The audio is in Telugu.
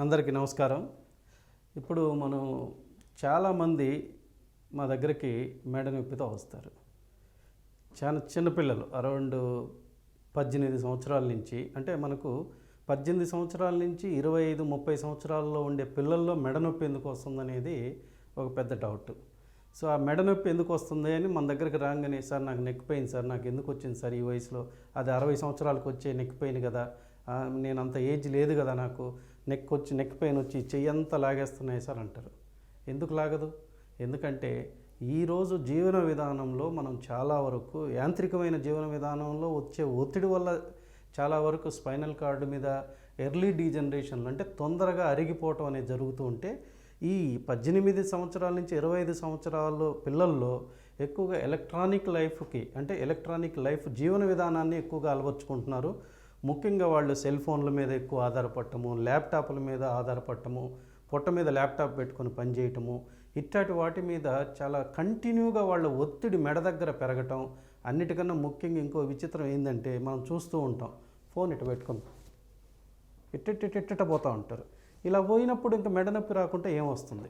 అందరికీ నమస్కారం. ఇప్పుడు మనం చాలామంది మా దగ్గరికి మెడ నొప్పితో వస్తారు. చాలా చిన్నపిల్లలు అరౌండ్ పద్దెనిమిది సంవత్సరాల నుంచి అంటే మనకు పద్దెనిమిది సంవత్సరాల నుంచి ఇరవై ఐదు ముప్పై సంవత్సరాల్లో ఉండే పిల్లల్లో మెడ నొప్పి ఎందుకు వస్తుందనేది ఒక పెద్ద డౌట్. సో ఆ మెడ నొప్పి ఎందుకు వస్తుంది అని మన దగ్గరికి రాగానే సార్ నాకు నెక్ పెయిన్ సార్ నాకు ఎందుకు వచ్చింది సార్ ఈ వయసులో? అది అరవై సంవత్సరాలకు వచ్చే నెక్ పెయిన్ కదా నేను అంత ఏజ్ లేదు కదా నాకు. నెక్ వచ్చి నెక్ పెయిన్ వచ్చి చెయ్యంతా లాగేస్తున్నాయి సార్ అంటారు. ఎందుకు లాగదు? ఎందుకంటే ఈరోజు జీవన విధానంలో మనం చాలా వరకు యాంత్రికమైన జీవన విధానంలో వచ్చే ఒత్తిడి వల్ల చాలా వరకు స్పైనల్ కార్డు మీద ఎర్లీ డీజనరేషన్లు అంటే తొందరగా అరిగిపోవటం అనేది జరుగుతూ ఉంటే ఈ పద్దెనిమిది సంవత్సరాల నుంచి ఇరవై ఐదు సంవత్సరాలు పిల్లల్లో ఎక్కువగా ఎలక్ట్రానిక్ లైఫ్కి అంటే ఎలక్ట్రానిక్ లైఫ్ జీవన విధానాన్ని ఎక్కువగా అలవర్చుకుంటున్నారు. ముఖ్యంగా వాళ్ళు సెల్ ఫోన్ల మీద ఎక్కువ ఆధారపడటము ల్యాప్టాప్ల మీద ఆధారపడటము పొట్ట మీద ల్యాప్టాప్ పెట్టుకొని పనిచేయటము ఇట్లాంటి వాటి మీద చాలా కంటిన్యూగా వాళ్ళ ఒత్తిడి మెడ దగ్గర పెరగటం అన్నిటికన్నా ముఖ్యంగా ఇంకో విచిత్రం ఏంటంటే మనం చూస్తూ ఉంటాం ఫోన్ ఇటు పెట్టుకుని ఇట్టిట్టిట్టిట్ట పోతూ ఉంటారు. ఇలా పోయినప్పుడు ఇంకా మెడ నొప్పి రాకుంటే ఏమొస్తుంది